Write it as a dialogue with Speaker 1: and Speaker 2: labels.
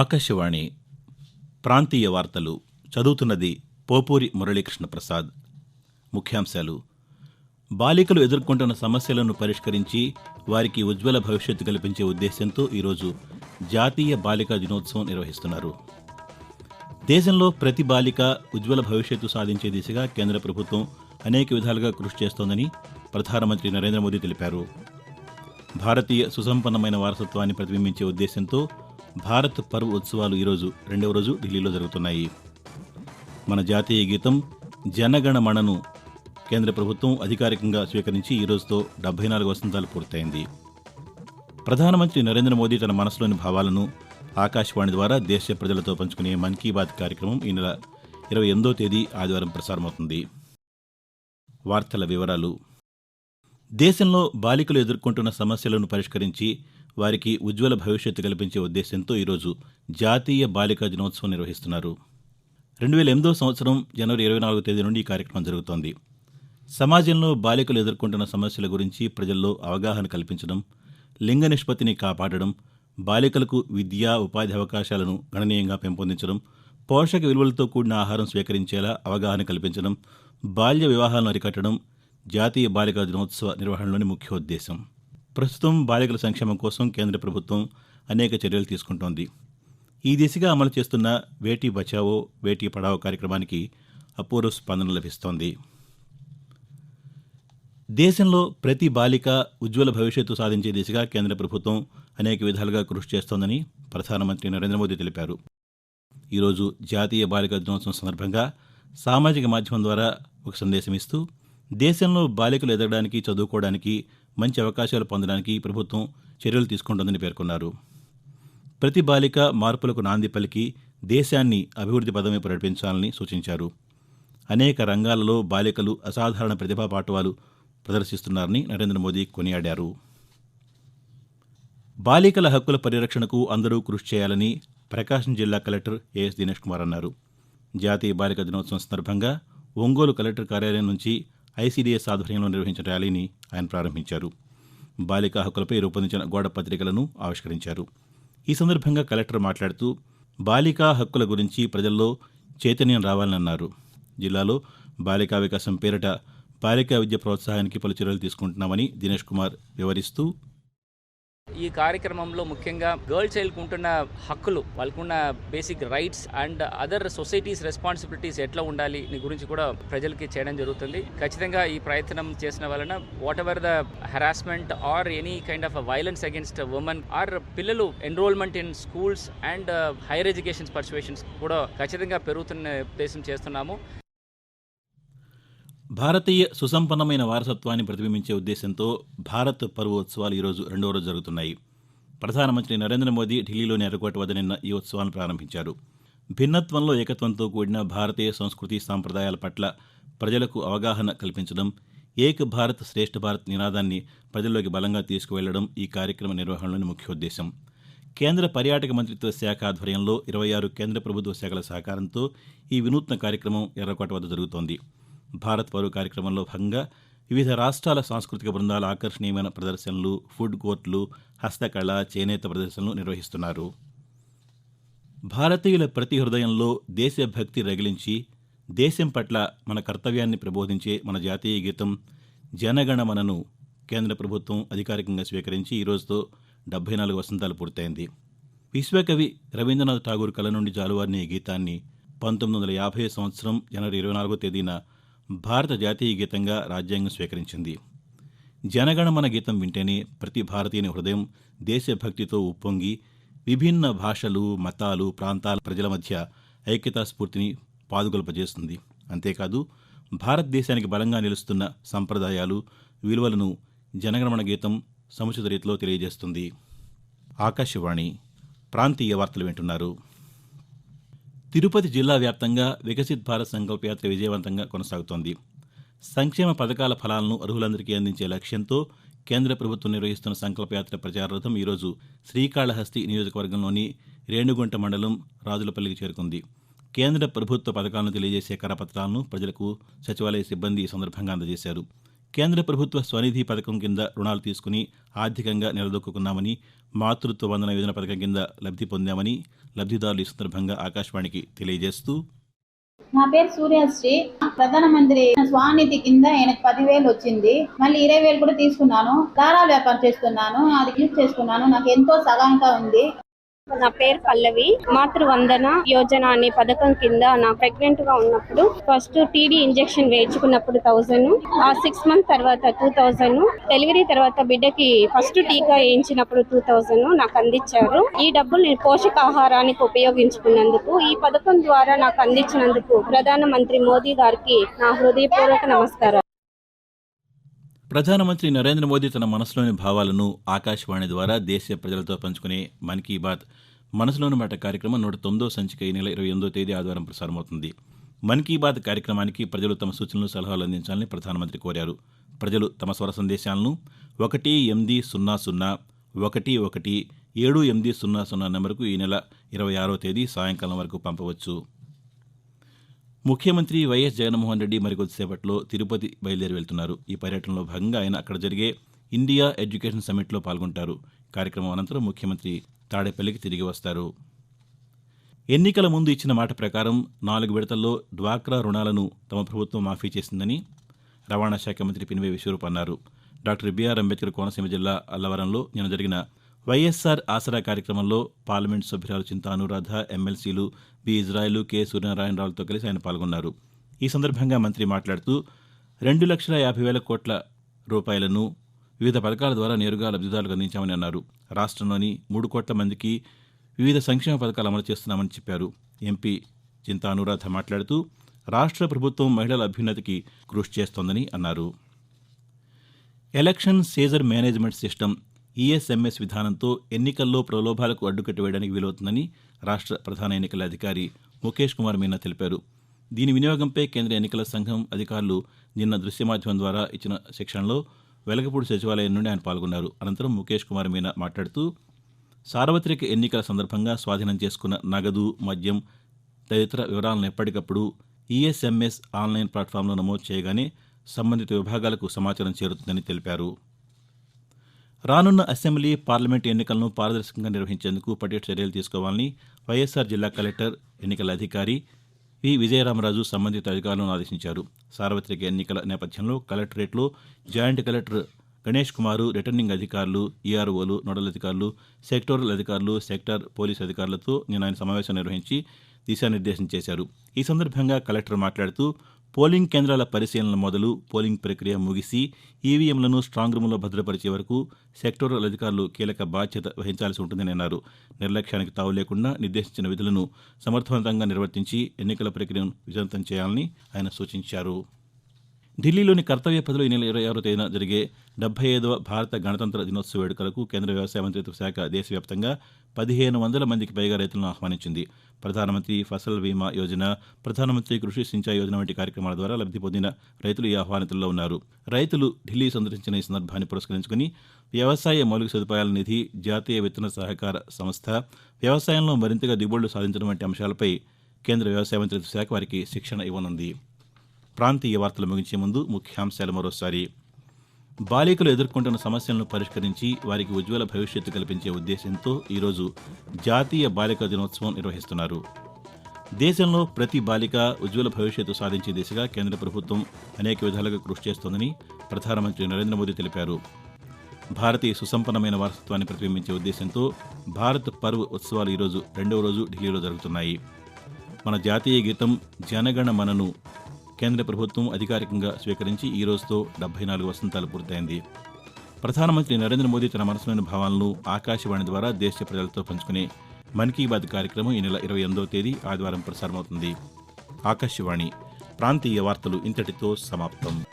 Speaker 1: ఆకాశవాణి ప్రాంతీయ వార్తలు చదువుతున్నది పోపూరి మురళీకృష్ణ ప్రసాద్ ముఖ్యాంశాలు బాలికలు ఎదుర్కొంటున్న సమస్యలను పరిష్కరించి వారికి ఉజ్వల భవిష్యత్తు కల్పించే ఉద్దేశంతో ఈరోజు జాతీయ బాలికా దినోత్సవం నిర్వహిస్తున్నారు దేశంలో ప్రతి బాలిక ఉజ్వల భవిష్యత్తు సాధించే దిశగా కేంద్ర ప్రభుత్వం అనేక విధాలుగా కృషి చేస్తోందని ప్రధానమంత్రి నరేంద్ర మోదీ తెలిపారు భారతీయ సుసంపన్నమైన వారసత్వాన్ని ప్రతిబింబించే ఉద్దేశంతో భారత్ పర్వ్ ఉత్సవాలు ఈరోజు రెండవ రోజు ఢిల్లీలో జరుగుతున్నాయి మన జాతీయ గీతం జనగణమణను కేంద్ర ప్రభుత్వం అధికారికంగా స్వీకరించి ఈ రోజుతో డెబ్బై నాలుగు వసంతాలు పూర్తయింది ప్రధానమంత్రి నరేంద్ర మోదీ తన మనసులోని భావాలను ఆకాశవాణి ద్వారా దేశ ప్రజలతో పంచుకునే మన్ కీ బాత్ కార్యక్రమం ఈ నెల ఇరవై ఎనిమిదో తేదీ ఆదివారం ప్రసారమవుతుంది వార్తల వివరాలు దేశంలో బాలికలు ఎదుర్కొంటున్న సమస్యలను పరిష్కరించి వారికి ఉజ్వల భవిష్యత్తు కల్పించే ఉద్దేశంతో ఈరోజు జాతీయ బాలికా దినోత్సవం నిర్వహిస్తున్నారు రెండు వేల ఎనిమిదో సంవత్సరం జనవరి ఇరవై నాలుగో తేదీ నుండి ఈ కార్యక్రమం జరుగుతోంది సమాజంలో బాలికలు ఎదుర్కొంటున్న సమస్యల గురించి ప్రజల్లో అవగాహన కల్పించడం లింగ నిష్పత్తిని కాపాడడం బాలికలకు విద్యా ఉపాధి అవకాశాలను గణనీయంగా పెంపొందించడం పోషక విలువలతో కూడిన ఆహారం స్వీకరించేలా అవగాహన కల్పించడం బాల్య వివాహాలను అరికట్టడం జాతీయ బాలికా దినోత్సవ నిర్వహణలోని ముఖ్య ఉద్దేశం ప్రస్తుతం బాలికల సంక్షేమం కోసం కేంద్ర ప్రభుత్వం అనేక చర్యలు తీసుకుంటోంది ఈ దిశగా అమలు చేస్తున్న వేటీ బచావో వేటీ పడావో కార్యక్రమానికి అపూర్వ స్పందన లభిస్తోంది దేశంలో ప్రతి బాలిక ఉజ్వల భవిష్యత్తు సాధించే దిశగా కేంద్ర ప్రభుత్వం అనేక విధాలుగా కృషి చేస్తోందని ప్రధానమంత్రి నరేంద్ర మోదీ తెలిపారు ఈరోజు జాతీయ బాలిక దినోత్సవం సందర్భంగా సామాజిక మాధ్యమం ద్వారా ఒక సందేశం ఇస్తూ దేశంలో బాలికలు ఎదగడానికి చదువుకోవడానికి మంచి అవకాశాలు పొందడానికి ప్రభుత్వం చర్యలు తీసుకుంటోందని పేర్కొన్నారు ప్రతి బాలిక మార్పులకు నాంది పలికి దేశాన్ని అభివృద్ధి పదమే ప్రకటించాలని సూచించారు అనేక రంగాలలో బాలికలు అసాధారణ ప్రతిభా పాఠవాలు ప్రదర్శిస్తున్నారని నరేంద్ర మోదీ కొనియాడారు బాలికల హక్కుల పరిరక్షణకు అందరూ కృషి చేయాలని ప్రకాశం జిల్లా కలెక్టర్ ఏఎస్ దినేష్ కుమార్ అన్నారు జాతీయ బాలిక దినోత్సవం సందర్భంగా ఒంగోలు కలెక్టర్ కార్యాలయం నుంచి ఐసీడీఎస్ ఆధ్వర్యంలో నిర్వహించిన ర్యాలీని ఆయన ప్రారంభించారు బాలికా హక్కులపై రూపొందించిన గోడ పత్రికలను ఆవిష్కరించారు ఈ సందర్భంగా కలెక్టర్ మాట్లాడుతూ బాలికా హక్కుల గురించి ప్రజల్లో చైతన్యం రావాలన్నారు జిల్లాలో బాలికా వికాసం పేరిట బాలికా విద్య ప్రోత్సాహానికి పలు చర్యలు తీసుకుంటున్నామని దినేష్ కుమార్ వివరిస్తూ
Speaker 2: ఈ కార్యక్రమంలో ముఖ్యంగా గర్ల్ చైల్డ్కి ఉంటున్న హక్కులు వాళ్ళకున్న basic rights and other societies responsibilities ఎట్లా ఉండాలి గురించి కూడా ప్రజలకి చేయడం జరుగుతుంది ఖచ్చితంగా ఈ ప్రయత్నం చేసిన వలన whatever the harassment or any kind of violence against women or పిల్లలు enrolment in schools and higher education persuasions కూడా ఖచ్చితంగా పెరుగుతున్న ఉద్దేశం చేస్తున్నాము
Speaker 1: భారతీయ సుసంపన్నమైన వారసత్వాన్ని ప్రతిబింబించే ఉద్దేశంతో భారత్ పర్వోత్సవాలు ఈరోజు రెండవ రోజు జరుగుతున్నాయి ప్రధానమంత్రి నరేంద్ర మోదీ ఢిల్లీలోని ఎర్రకోట వద్ద నిన్న ఈ ఉత్సవాన్ని ప్రారంభించారు భిన్నత్వంలో ఏకత్వంతో కూడిన భారతీయ సంస్కృతి సాంప్రదాయాల పట్ల ప్రజలకు అవగాహన కల్పించడం ఏక్ భారత్ శ్రేష్ఠ భారత్ నినాదాన్ని ప్రజల్లోకి బలంగా తీసుకువెళ్లడం ఈ కార్యక్రమ నిర్వహణలోని ముఖ్యోద్దేశం కేంద్ర పర్యాటక మంత్రిత్వ శాఖ ఆధ్వర్యంలో ఇరవై ఆరు కేంద్ర ప్రభుత్వ శాఖల సహకారంతో ఈ వినూత్న కార్యక్రమం ఎర్రకోట వద్ద జరుగుతోంది భారత్ పర్వ్ కార్యక్రమంలో భాగంగా వివిధ రాష్ట్రాల సాంస్కృతిక బృందాల ఆకర్షణీయమైన ప్రదర్శనలు ఫుడ్ కోర్టులు హస్తకళ చేనేత ప్రదర్శనలు నిర్వహిస్తున్నారు భారతీయుల ప్రతి హృదయంలో దేశభక్తి రగిలించి దేశం పట్ల మన కర్తవ్యాన్ని ప్రబోధించే మన జాతీయ గీతం జనగణమనను కేంద్ర ప్రభుత్వం అధికారికంగా స్వీకరించి ఈరోజుతో డెబ్బై నాలుగు వసంతాలు పూర్తయింది విశ్వకవి రవీంద్రనాథ్ ఠాగూర్ కళ నుండి జాలువారిన ఈ గీతాన్ని పంతొమ్మిది వందల యాభై సంవత్సరం జనవరి ఇరవై నాలుగో తేదీన భారత జాతీయ గీతంగా రాజ్యాంగం స్వీకరించింది జనగణమన గీతం వింటేనే ప్రతి భారతీయుని హృదయం దేశభక్తితో ఉప్పొంగి విభిన్న భాషలు మతాలు ప్రాంతాల ప్రజల మధ్య ఐక్యతా స్ఫూర్తిని పాదుగొలపజేస్తుంది అంతేకాదు భారతదేశానికి బలంగా నిలుస్తున్న సంప్రదాయాలు విలువలను జనగణమన గీతం సముచిత రీతిలో తెలియజేస్తుంది ఆకాశవాణి ప్రాంతీయ వార్తలు వింటున్నారు తిరుపతి జిల్లా వ్యాప్తంగా వికసిత్ భారత్ సంకల్ప యాత్ర విజయవంతంగా కొనసాగుతోంది సంక్షేమ పథకాల ఫలాలను అర్హులందరికీ అందించే లక్ష్యంతో కేంద్ర ప్రభుత్వం నిర్వహిస్తున్న సంకల్పయాత్ర ప్రచార రథం ఈరోజు శ్రీకాళహస్తి నియోజకవర్గంలోని రేణుగుంట మండలం రాజులపల్లికి చేరుకుంది కేంద్ర ప్రభుత్వ పథకాలను తెలియజేసే కరపత్రాలను ప్రజలకు సచివాలయ సిబ్బంది ఈ సందర్భంగా అందజేశారు కేంద్ర ప్రభుత్వ స్వనిధి పథకం కింద రుణాలు తీసుకుని ఆర్థికంగా నిలదొక్కున్నామని మాతృత్వ వందన యోజన పథకం కింద లబ్ధి పొందామని లబ్ధిదారులు ఈ సందర్భంగా ఆకాశవాణికి తెలియజేస్తూ
Speaker 3: నా పేరు సూర్యశ్రీ మంత్రి స్వానిధి కింద ఆయనకు పదివేలు వచ్చింది మళ్ళీ ఇరవై వేలు కూడా తీసుకున్నాను దారాలు వ్యాపారం చేస్తున్నాను అది యూజ్ చేసుకున్నాను నాకు ఎంతో సగానిగా ఉంది నా పేరు పల్లవి మాతృవందన యోజన అనే పథకం కింద నా ప్రెగ్నెంట్ గా ఉన్నప్పుడు ఫస్ట్ టీడీ ఇంజెక్షన్ వేయించుకున్నప్పుడు థౌజండ్ ఆ సిక్స్ మంత్ తర్వాత టూ థౌజండ్ డెలివరీ తర్వాత బిడ్డకి ఫస్ట్ టీకా వేయించినప్పుడు టూ థౌజండ్ నాకు అందించారు ఈ డబ్బులు నేను పోషకాహారానికి ఉపయోగించుకున్నందుకు ఈ పథకం ద్వారా నాకు అందించినందుకు ప్రధానమంత్రి మోదీ గారికి నా హృదయపూర్వక నమస్కారం
Speaker 1: ప్రధానమంత్రి నరేంద్ర మోదీ తన మనసులోని భావాలను ఆకాశవాణి ద్వారా దేశ ప్రజలతో పంచుకునే మన్ కీ బాత్ మనసులోని మాట కార్యక్రమం నూట తొమ్మిదో సంచిక ఈ నెల ఇరవై ఎనిమిదో తేదీ ఆదివారం ప్రసారమవుతుంది మన్ కీ బాత్ కార్యక్రమానికి ప్రజలు తమ సూచనలు సలహాలు అందించాలని ప్రధానమంత్రి కోరారు ప్రజలు తమ స్వర సందేశాలను ఒకటి ఎనిమిది సున్నా సున్నా ఒకటి ఒకటి ఏడు ఎనిమిది సున్నా సున్నా నెంబర్కు ఈ నెల ఇరవై ఆరో తేదీ సాయంకాలం వరకు పంపవచ్చు ముఖ్యమంత్రి వైఎస్ జగన్మోహన్ రెడ్డి మరికొద్దిసేపట్లో తిరుపతి బయలుదేరి వెళ్తున్నారు ఈ పర్యటనలో భాగంగా ఆయన అక్కడ జరిగే ఇండియా ఎడ్యుకేషన్ సమ్మిట్లో పాల్గొంటారు కార్యక్రమం అనంతరం ముఖ్యమంత్రి తాడేపల్లికి తిరిగి వస్తారు ఎన్నికల ముందు ఇచ్చిన మాట ప్రకారం నాలుగు విడతల్లో డ్వాక్రా రుణాలను తమ ప్రభుత్వం మాఫీ చేసిందని రవాణా శాఖ మంత్రి పినివే విశ్వరూప్ అన్నారు డాక్టర్ బీఆర్ అంబేద్కర్ కోనసీమ జిల్లా అల్లవరంలో నిన్న జరిగిన వైఎస్సార్ ఆసరా కార్యక్రమంలో పార్లమెంట్ సభ్యురాలు చింతా అనురాధ ఎమ్మెల్సీలు బి ఇజ్రాయలు కె సూర్యనారాయణరావులతో కలిసి ఆయన పాల్గొన్నారు ఈ సందర్భంగా మంత్రి మాట్లాడుతూ రెండు లక్షల యాభై వేల కోట్ల రూపాయలను వివిధ పథకాల ద్వారా నేరుగా లబ్దిదారులకు అందించామని అన్నారు రాష్ట్రంలోని మూడు కోట్ల మందికి వివిధ సంక్షేమ పథకాలు అమలు చేస్తున్నామని చెప్పారు ఎంపీ చింతా అనురాధ మాట్లాడుతూ రాష్ట్ర ప్రభుత్వం మహిళల అభ్యున్నతికి కృషి చేస్తోందని అన్నారు election seizure management system ESMS విధానంతో ఎన్నికల్లో ప్రలోభాలకు అడ్డుకట్టి వేయడానికి వీలవుతుందని రాష్ట ప్రధాన ఎన్నికల అధికారి ముఖేష్ కుమార్ మీనా తెలిపారు దీని వినియోగంపై కేంద్ర ఎన్నికల సంఘం అధికారులు నిన్న దృశ్య మాధ్యమం ద్వారా ఇచ్చిన శిక్షణలో వెలగపూడి సచివాలయం నుండి ఆయన పాల్గొన్నారు అనంతరం ముఖేష్ కుమార్ మీనా మాట్లాడుతూ సార్వత్రిక ఎన్నికల సందర్భంగా స్వాధీనం చేసుకున్న నగదు మద్యం తదితర వివరాలను ఎప్పటికప్పుడు ఈఎస్ఎంఎస్ ఆన్లైన్ ప్లాట్ఫామ్లో నమోదు చేయగానే సంబంధిత విభాగాలకు సమాచారం చేరుతుందని తెలిపారు రానున్న అసెంబ్లీ పార్లమెంట్ ఎన్నికలను పారదర్శకంగా నిర్వహించేందుకు పటి చర్యలు తీసుకోవాలని వైఎస్సార్ జిల్లా కలెక్టర్ ఎన్నికల అధికారి వి విజయరామరాజు సంబంధిత అధికారులను ఆదేశించారు సార్వత్రిక ఎన్నికల నేపథ్యంలో కలెక్టరేట్లో joint collector Ganesh Kumar returning అధికారులు ఈఆర్ఓలు నోడల్ అధికారులు సెక్టోరల్ అధికారులు సెక్టార్ పోలీస్ అధికారులతో నిన్న ఆయన సమావేశం నిర్వహించి దిశానిర్దేశం చేశారు ఈ సందర్భంగా కలెక్టర్ మాట్లాడుతూ పోలింగ్ కేంద్రాల పరిశీలన మొదలు పోలింగ్ ప్రక్రియ ముగిసి ఈవీఎంలను స్టాంగ్ రూంలో భద్రపరిచే వరకు సెక్టోరల్ అధికారులు కీలక బాధ్యత వహించాల్సి ఉంటుందని అన్నారు నిర్లక్ష్యానికి తావు లేకుండా నిర్దేశించిన విధులను సమర్థవంతంగా నిర్వర్తించి ఎన్నికల ప్రక్రియను విజయవంతం చేయాలని ఆయన సూచించారు ఢిల్లీలోని కర్తవ్య పదిలో ఈ నెల ఇరవై ఆరో తేదీన జరిగే డెబ్బై ఐదవ భారత గణతంత్ర దినోత్సవ వేడుకలకు కేంద్ర వ్యవసాయ మంత్రిత్వ శాఖ దేశవ్యాప్తంగా పదిహేను వందల మందికి పైగా రైతులను ఆహ్వానించింది ప్రధానమంత్రి ఫసల్ బీమా యోజన ప్రధానమంత్రి కృషి సించాయ్ యోజన వంటి కార్యక్రమాల ద్వారా లబ్ధి పొందిన రైతులు ఈ ఆహ్వానితుల్లో ఉన్నారు రైతులు ఢిల్లీ సందర్శించిన ఈ సందర్భాన్ని పురస్కరించుకుని వ్యవసాయ మౌలిక సదుపాయాల నిధి జాతీయ విత్తన సహకార సంస్థ వ్యవసాయంలో మరింతగా దిగుబడులు సాధించడం వంటి అంశాలపై కేంద్ర వ్యవసాయ మంత్రిత్వ శాఖ వారికి శిక్షణ ఇవ్వనుంది ప్రాంతీయ వార్తలు ముగించే ముందు ముఖ్యాంశాలు మరోసారి బాలికలు ఎదుర్కొంటున్న సమస్యలను పరిష్కరించి వారికి ఉజ్వల భవిష్యత్తు కల్పించే ఉద్దేశంతో ఈరోజు జాతీయ బాలిక దినోత్సవం నిర్వహిస్తున్నారు దేశంలో ప్రతి బాలిక ఉజ్వల భవిష్యత్తు సాధించే దిశగా కేంద్ర ప్రభుత్వం అనేక విధాలుగా కృషి చేస్తోందని ప్రధానమంత్రి నరేంద్ర మోదీ తెలిపారు భారతీయ సుసంపన్నమైన వారసత్వాన్ని ప్రతిబింబించే ఉద్దేశంతో భారత్ పర్వ్ ఉత్సవాలు ఈరోజు రెండవ రోజు ఢిల్లీలో జరుగుతున్నాయి మన జాతీయ గీతం జనగణ మనను కేంద్ర ప్రభుత్వం అధికారికంగా స్వీకరించి ఈ రోజుతో డెబ్బై నాలుగు వసంతాలు పూర్తయింది ప్రధానమంత్రి నరేంద్ర మోదీ తన మనసులోని భావాలను ఆకాశవాణి ద్వారా దేశ ప్రజలతో పంచుకునే మన్ కీ బాత్ కార్యక్రమం ఈ నెల ఇరవై ఎనిమిదవ తేదీ ఆదివారం ప్రసారమవుతుంది ఆకాశవాణి ప్రాంతీయ వార్తలు ఇంతటితో సమాప్తం